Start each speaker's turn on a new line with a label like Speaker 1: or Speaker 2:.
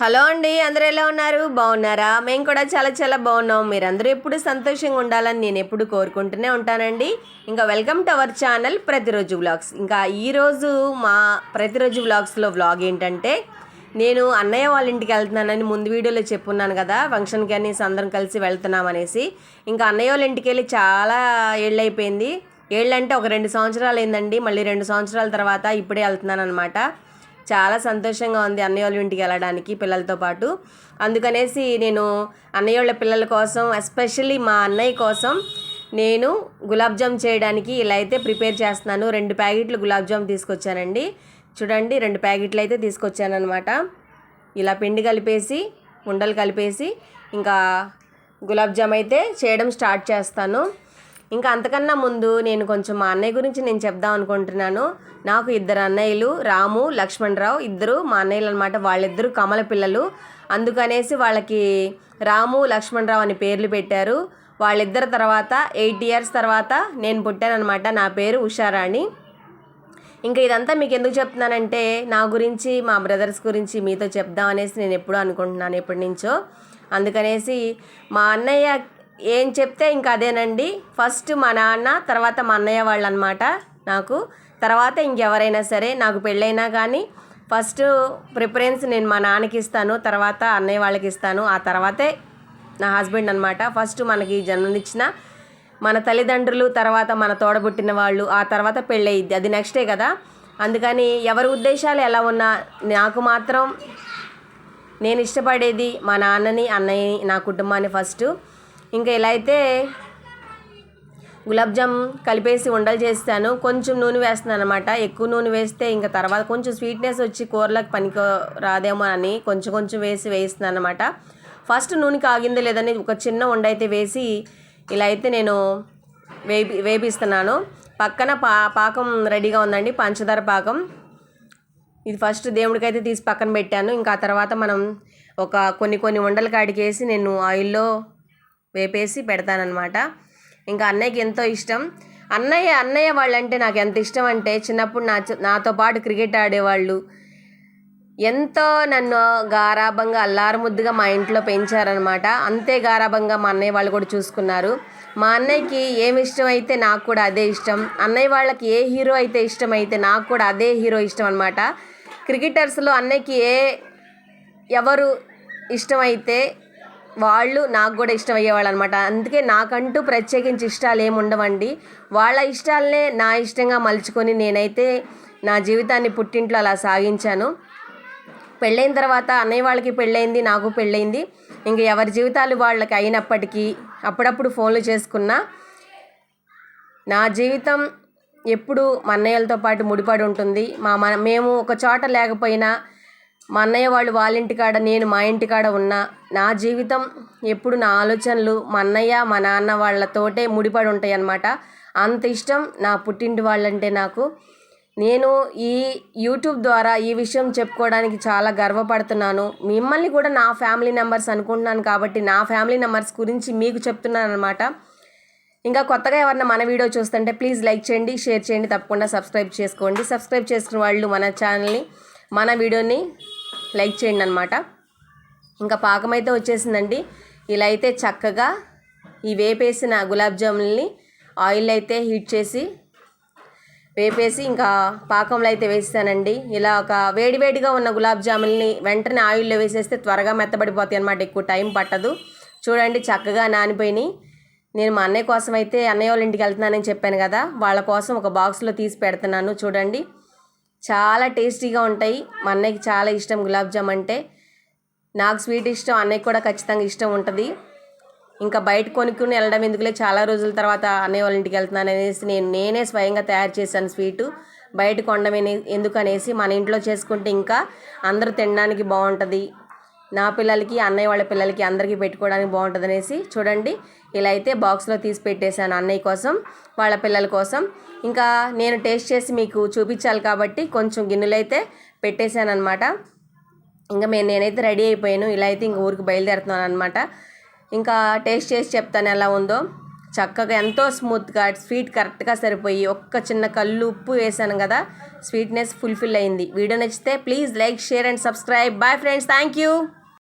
Speaker 1: Hello అండి అందరు ఎలా ఉన్నారు? బాగున్నారా? మేము కూడా చాలా చాలా బాగున్నాం. మీరందరూ ఎప్పుడు సంతోషంగా ఉండాలని నేను ఎప్పుడు కోరుకుంటూనే ఉంటానండి. ఇంకా వెల్కమ్ టు అవర్ ఛానల్ ప్రతిరోజు వ్లాగ్స్. ఇంకా ఈరోజు మా ప్రతిరోజు వ్లాగ్స్లో వ్లాగ్ ఏంటంటే నేను అన్నయ్య వాళ్ళ ఇంటికి వెళ్తున్నానని ముందు వీడియోలో చెప్పున్నాను కదా ఫంక్షన్కి అనేసి అందరం కలిసి వెళ్తున్నాం అనేసి. ఇంకా అన్నయ్య వాళ్ళ ఇంటికి వెళ్ళి చాలా ఏళ్ళైపోయింది. ఏళ్ళంటే ఒక రెండు సంవత్సరాలు అయిందండి. మళ్ళీ రెండు సంవత్సరాల తర్వాత ఇప్పుడే వెళ్తున్నాను అనమాట చాలా సంతోషంగా ఉంది అన్నయ్య వాళ్ళ ఇంటికి వెళ్ళడానికి పిల్లలతో పాటు. అందుకనేసి నేను అన్నయ్య వాళ్ళ పిల్లల కోసం ఎస్పెషల్లీ మా అన్నయ్య కోసం నేను గులాబ్ జామ్ చేయడానికి ఇలా అయితే ప్రిపేర్ చేస్తున్నాను. రెండు ప్యాకెట్లు గులాబ్ జామ్ తీసుకొచ్చానండి. చూడండి రెండు ప్యాకెట్లు అయితే తీసుకొచ్చానమాట ఇలా పిండి కలిపేసి ఉండలు కలిపేసి ఇంకా గులాబ్ జామ్ అయితే చేయడం స్టార్ట్ చేస్తాను. ఇంకా అంతకన్నా ముందు నేను కొంచెం మా అన్నయ్య గురించి నేను చెప్దాం అనుకుంటున్నాను. నాకు ఇద్దరు అన్నయ్యలు రాము లక్ష్మణరావు ఇద్దరు మా అన్నయ్యలు అనమాట వాళ్ళిద్దరు కమల పిల్లలు. అందుకనేసి వాళ్ళకి రాము లక్ష్మణరావు అని పేర్లు పెట్టారు. వాళ్ళిద్దరి తర్వాత ఎయిట్ ఇయర్స్ తర్వాత నేను పుట్టానమాట నా పేరు ఉషారాణి. ఇంకా ఇదంతా మీకు ఎందుకు చెప్తున్నానంటే నా గురించి మా బ్రదర్స్ గురించి మీతో చెప్దాం అనేసి నేను ఎప్పుడూ అనుకుంటున్నాను ఎప్పటి నుంచో. అందుకనేసి మా అన్నయ్య ఏం చెప్తే ఇంకా అదేనండి. ఫస్ట్ మా నాన్న తర్వాత మా అన్నయ్య వాళ్ళు అనమాట నాకు. తర్వాత ఇంకెవరైనా సరే నాకు పెళ్ళైనా కానీ ఫస్ట్ ప్రిఫరెన్స్ నేను మా నాన్నకి ఇస్తాను తర్వాత అన్నయ్య వాళ్ళకి ఇస్తాను. ఆ తర్వాతే నా హస్బెండ్ అనమాట. ఫస్ట్ మనకి జన్మనిచ్చిన మన తల్లిదండ్రులు తర్వాత మన తోడబుట్టిన వాళ్ళు ఆ తర్వాత పెళ్ళయిద్ది అది నెక్స్టే కదా. అందుకని ఎవరి ఉద్దేశాలు ఎలా ఉన్నా నాకు మాత్రం నేను ఇష్టపడేది మా నాన్నని అన్నయ్యని నా కుటుంబాన్ని ఫస్ట్. ఇంకా ఇలా అయితే గులాబ్ జామ్ కలిపేసి ఉండలు చేస్తాను కొంచెం నూనె వేస్తున్నాను అనమాట ఎక్కువ నూనె వేస్తే ఇంకా తర్వాత కొంచెం స్వీట్నెస్ వచ్చి కూరలకు పనికి రాదేమో అని కొంచెం కొంచెం వేసి వేయిస్తున్నాను అనమాట ఫస్ట్ నూనె కాగిందో లేదని ఒక చిన్న ఉండ అయితే వేసి ఇలా అయితే నేను వేపి వేపిస్తున్నాను. పక్కన పా పాకం రెడీగా ఉందండి పంచదార పాకం. ఇది ఫస్ట్ దేవుడికైతే తీసి పక్కన పెట్టాను. ఇంకా ఆ తర్వాత మనం ఒక కొన్ని కొన్ని ఉండలు కాడికేసి నేను ఆయిల్లో వేపేసి పెడతానమాట ఇంకా అన్నయ్యకి ఎంతో ఇష్టం. అన్నయ్య అన్నయ్య వాళ్ళంటే నాకు ఎంత ఇష్టం అంటే చిన్నప్పుడు నా నాతో పాటు క్రికెట్ ఆడేవాళ్ళు. ఎంతో నన్ను గారాభంగా అల్లారుముద్దుగా మా ఇంట్లో పెంచారనమాట అంతే గారాభంగా మా అన్నయ్య వాళ్ళు కూడా చూసుకున్నారు. మా అన్నయ్యకి ఏమి ఇష్టం అయితే నాకు కూడా అదే ఇష్టం. అన్నయ్య వాళ్ళకి ఏ హీరో అయితే ఇష్టం అయితే నాకు కూడా అదే హీరో ఇష్టం అనమాట క్రికెటర్స్లో అన్నయ్యకి ఏ ఎవరు ఇష్టమైతే వాళ్ళు నాకు కూడా ఇష్టం అయ్యేవాళ్ళు అనమాట అందుకే నాకంటూ ప్రత్యేకించి ఇష్టాలు ఏమి ఉండవండి. వాళ్ళ ఇష్టాలనే నా ఇష్టంగా మలుచుకొని నేనైతే నా జీవితాన్ని పుట్టింట్లో అలా సాగించాను. పెళ్ళైన తర్వాత అన్నయ్య వాళ్ళకి పెళ్ళైంది నాకు పెళ్ళైంది. ఇంక ఎవరి జీవితాలు వాళ్ళకి అయినప్పటికీ అప్పుడప్పుడు ఫోన్లు చేసుకున్నా నా జీవితం ఎప్పుడు మా అన్నయ్యలతో పాటు ముడిపడి ఉంటుంది. మా మన మేము ఒక చోట లేకపోయినా మా అన్నయ్య వాళ్ళు వాళ్ళ ఇంటికాడ నేను మా ఇంటికాడ ఉన్నా నా జీవితం ఎప్పుడు నా ఆలోచనలు మా అన్నయ్య మా నాన్న వాళ్ళతోటే ముడిపడి ఉంటాయి అన్నమాట. అంత ఇష్టం నా పుట్టింటి వాళ్ళంటే నాకు. నేను ఈ యూట్యూబ్ ద్వారా ఈ విషయం చెప్పుకోవడానికి చాలా గర్వపడుతున్నాను. మిమ్మల్ని కూడా నా ఫ్యామిలీ మెంబర్స్ అనుకుంటున్నాను కాబట్టి నా ఫ్యామిలీ మెంబర్స్ గురించి మీకు చెప్తున్నాను అనమాట ఇంకా కొత్తగా ఎవరన్నా మన వీడియో చూస్తుంటే ప్లీజ్ లైక్ చేయండి షేర్ చేయండి తప్పకుండా సబ్స్క్రైబ్ చేసుకోండి. సబ్స్క్రైబ్ చేసుకున్న వాళ్ళు మన ఛానల్ని మన వీడియోని లైక్ చేయండి అనమాట ఇంకా పాకం అయితే వచ్చేసిందండి. ఇలా అయితే చక్కగా ఈ వేపేసిన గులాబ్ జాముల్ని ఆయిల్ అయితే హీట్ చేసి వేపేసి ఇంకా పాకంలో అయితే వేస్తానండి. ఇలా ఒక వేడివేడిగా ఉన్న గులాబ్ జాముల్ని వెంటనే ఆయిల్లో వేసేస్తే త్వరగా మెత్తబడిపోతాయి అనమాట ఎక్కువ టైం పట్టదు. చూడండి చక్కగా నానిపోయినాయి. నేను మా అన్నయ్య కోసం అయితే అన్నయ్య వాళ్ళ ఇంటికి వెళ్తున్నానని చెప్పాను కదా. వాళ్ళ కోసం ఒక బాక్స్లో తీసి పెడుతున్నాను. చూడండి. చాలా టేస్టీగా ఉంటాయి. మా అన్నయ్యకి చాలా ఇష్టం గులాబ్ జామ్ అంటే. నాకు స్వీట్ ఇష్టం అన్నయ్యకి కూడా ఖచ్చితంగా ఇష్టం ఉంటుంది. ఇంకా బయట కొనుక్కుని వెళ్ళడం ఎందుకులే చాలా రోజుల తర్వాత అన్నయ్య వాళ్ళ ఇంటికి వెళ్తున్నాను అనేసి నేను నేనే స్వయంగా తయారు చేశాను స్వీటు. బయట కొండమే ఎందుకు అనేసి మన ఇంట్లో చేసుకుంటే ఇంకా అందరూ తినడానికి బాగుంటుంది. నా పిల్లలకి అన్నయ్య వాళ్ళ పిల్లలకి అందరికీ పెట్టుకోవడానికి బాగుంటుందనేసి చూడండి. ఇలా అయితే బాక్స్లో తీసి పెట్టేశాను అన్నయ్య కోసం వాళ్ళ పిల్లల కోసం. ఇంకా నేను టేస్ట్ చేసి మీకు చూపించాలి కాబట్టి కొంచెం గిన్నెలు అయితే పెట్టేశాను అనమాట ఇంకా మేము నేనైతే రెడీ అయిపోయాను. ఇలా అయితే ఇంక ఊరికి బయలుదేరుతున్నాను అనమాట ఇంకా టేస్ట్ చేసి చెప్తాను ఎలా ఉందో. చక్కగా ఎంతో స్మూత్గా స్వీట్ కరెక్ట్గా సరిపోయి ఒక్క చిన్న కళ్ళు ఉప్పు వేసాను కదా స్వీట్నెస్ ఫుల్ఫిల్ అయింది. వీడియో నచ్చితే please like share and subscribe. Bye friends thank you